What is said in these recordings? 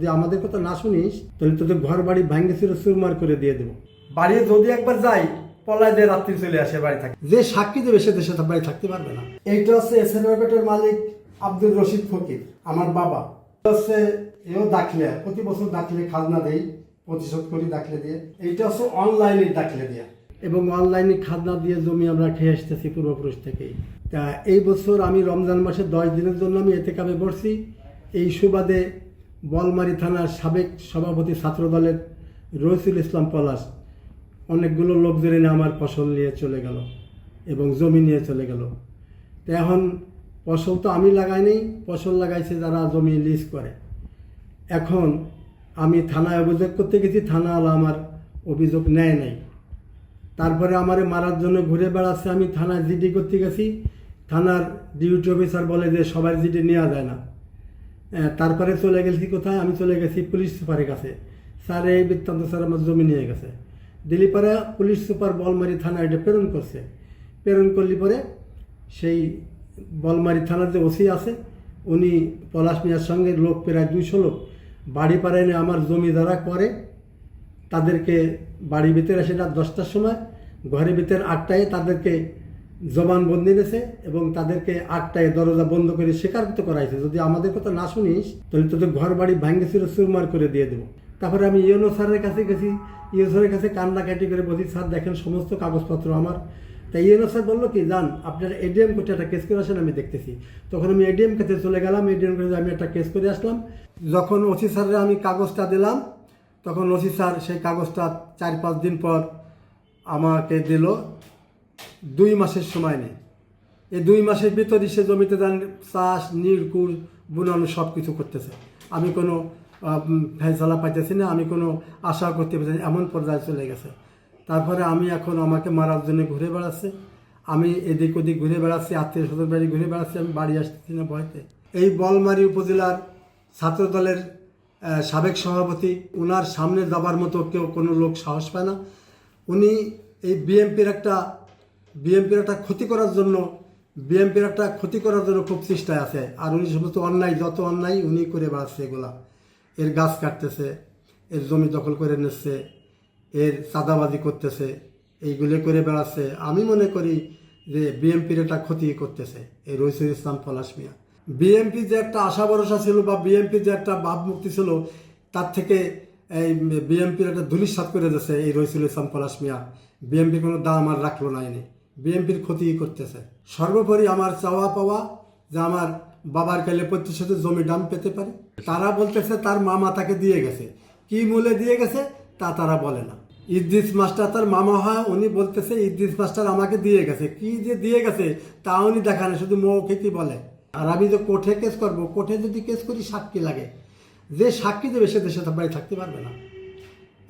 যদি আমাদের কথা না শুনিস, তাহলে তোদের ঘর বাড়ি ভাঙ্গে ছিল সুরমার করে দিয়ে দেবো। বাড়ি যদি একবার যাই, পলায় দিয়ে রাত্রি চলে আসে বাড়ি থাকে যে সাক্ষী দেবে সে দেশে বাড়ি থাকতে পারবে না। এইটা হচ্ছে এস এন মালিক আব্দুল রশিদ ফকির, আমার বাবা। হচ্ছে এও দাখিলে, প্রতি বছর দাখিলে খাজনা দেই, প্রতিশোধ করি দাখিলে দিয়ে। এইটা হচ্ছে অনলাইনে দাখিলে দেয়া। এবং অনলাইনে খাজনা দিয়ে জমি আমরা খেয়ে আসতেছি পূর্বপুরুষ থেকেই। তা এই বছর আমি রমজান মাসে দশ দিনের জন্য আমি এতে কাপে পড়ছি এই সুবাদে বলমারি থানার সাবেক সভাপতি ছাত্র দলের রহিসুল ইসলাম পলাশ অনেকগুলো লোকজন এনে আমার ফসল নিয়ে চলে গেল এবং জমি নিয়ে চলে গেল। তো এখন ফসল তো আমি লাগাইনি ফসল লাগাইছে যারা জমি লিজ করে। এখন আমি থানায় অভিযোগ করতে গেছি, থানাওয়ালা আমার অভিযোগ নেয় নাই। তারপরে আমারে মারার জন্য ঘুরে বেড়াচ্ছে, আমি থানায় জিডি করতে গেছি। থানার ডিউটি অফিসার বলে যে সবার জিডি নেওয়া যায় না। তারপরে চলে গেছি কোথায়? আমি চলে গেছি পুলিশ সুপারের কাছে। স্যার এই বৃত্তান্ত স্যার আমার জমি নিয়ে গেছে। দিল্লি পরে পুলিশ সুপার বলমারি থানা এটা প্রেরণ করছে। প্রেরণ করলি পরে সেই বলমারি থানার যে ওসি আছে, উনি পলাশ মিয়ার সঙ্গে লোক প্রায় দুইশো লোক বাড়ি পাড়ায় আমার জমি যারা করে, তাদেরকে বাড়ির ভিতরে রাত দশটার সময়, ঘরের ভিতরে আটটায় তাদেরকে জবানবন্দি এনেছে এবং তাদেরকে আটটায় দরজা বন্ধ করে স্বীকারোক্ত করাইছে। যদি আমাদের কথা না শুনিস, তাহলে তোদের ঘর বাড়ি ভাঙ্গে ছিল সুরমার করে দিয়ে দেবো। তারপরে আমি ইউনো স্যারের কাছে গেছি। ইউনো স্যারের কাছে কান্নাকাটি করে বলছি, স্যার, দেখেন, সমস্ত কাগজপত্র আমার। তাই ইউনো স্যার বলল কি যান আপনার এডিএম কোর্টে একটা কেস করে আসেন, আমি দেখতেছি। তখন আমি এডিএম কাছে চলে গেলাম। এডিএম কাছে আমি একটা কেস করে আসলাম। যখন ওসি স্যারের আমি কাগজটা দিলাম, তখন ওসি স্যার সেই কাগজটা চার পাঁচ দিন পর আমাকে দিল। দুই মাসের সময় নেই। এই দুই মাসের ভিতরই সে জমিতে দান চাষ নিরকুল বুনানো সব কিছু করতেছে। আমি কোনো ফেসলা পাইতেছি না আমি কোনো আশা করতে পারছি না, এমন পর্যায়ে চলে গেছে। তারপরে আমি এখন আমাকে মারার জন্য ঘুরে বেড়াচ্ছে। আমি এদিক ওদিক ঘুরে বেড়াচ্ছি আত্মীয় স্বজন বাড়ি ঘুরে বেড়াচ্ছি আমি বাড়ি আসতেছি না ভয়তে। এই বলমারি উপজেলার ছাত্র দলের সাবেক সভাপতি ওনার সামনে যাবার মতো কেউ কোনো লোক সাহস পায় না। উনি এই বিএমপির একটা বিএনপির একটা ক্ষতি করার জন্য বিএনপির একটা ক্ষতি করার জন্য খুব চেষ্টায় আছে। আর উনি সমস্ত অন্যায়, যত অন্যায় উনি করে বেড়াচ্ছে এগুলা। এর গাছ কাটতেছে, এর জমি দখল করে নিচ্ছে, এর চাঁদাবাজি করতেছে, এইগুলো করে বেড়াচ্ছে। আমি মনে করি যে বিএনপির একটা ক্ষতি করতেছে। এই রইসুল ইসলাম পলাশ মিয়া। বিএনপি যে একটা আশা ভরসা ছিল বা বিএনপি যে একটা ভাবমুক্তি ছিল, তার থেকে এই বিএনপির একটা ধুলিসাত করে দিয়েছে। এই রইসুল ইসলাম পলাশ মিয়া। বিএনপি কোনো দাম আর রাখল না এনে। বিএনপির ক্ষতি করতেছে। সর্বোপরি আমার চাওয়া পাওয়া যে আমার বাবার কালে প্রতিশোধে জমি দাম পেতে পারে, তারা বলতেছে তার মামা তাকে দিয়ে গেছে। কি মূলে দিয়ে গেছে তা তারা বলে না। ইদ্রিস মাস্টার তার মামা হয়, উনি বলতেছে, ইদ্রিস মাস্টার আমাকে দিয়ে গেছে। কি যে দিয়ে গেছে, তা উনি দেখানে শুধু মৌখিকই বলে। আর আমি যে কোর্টে কেস করব, কোর্টে যদি কেস করি, সাক্ষী লাগে। যে সাক্ষী দেবে, সে দেশে বাড়ি থাকতে পারবে না।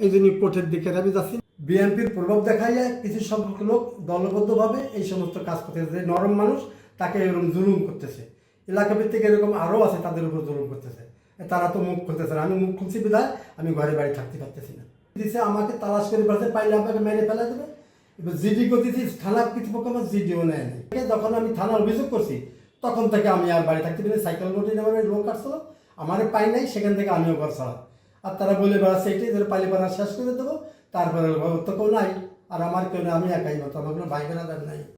এই জন্য কোর্টের দিকে আমি যাচ্ছি। বিএনপির প্রভাব দেখা যায় কিছু সংখ্যক লোক দলবদ্ধভাবে এই সমস্ত কাজ করতেছে। যে নরম মানুষ তাকে এরকম জুলুম করতেছে। এলাকা ভিত্তিক এরকম আরও আছে তাদের উপর জুলুম করতেছে। তারা তো মুখ খুলতেছে না। আমি মুখ খুলছি বিধায় আমি ঘরে বাড়ি থাকতে পারতেছি না। দিছে আমাকে তালাশ করে বেড়াতে পাইলে আমাকে মেরে ফেলা দেবে। এবার জিডি করতেছি থানার কর্তৃপক্ষ আমার জিডিও নেয় যখন আমি থানা অভিযোগ করছি, তখন থেকে আমি আর বাড়ি থাকতে পারি সাইকেল মোটে আমার লোক আসছিল আমারে পাই নাই, সেখান থেকে আমিও ঘর ছাড়া। আর তারা বলে বেড়াচ্ছে এটাই ধরে পালি পাড়া শেষ করে দেবো। তারপরে তো কেউ নাই আর আমার কেউ নেই আমি একাই মতো আমার কোনো ভাই বেড়াদার নাই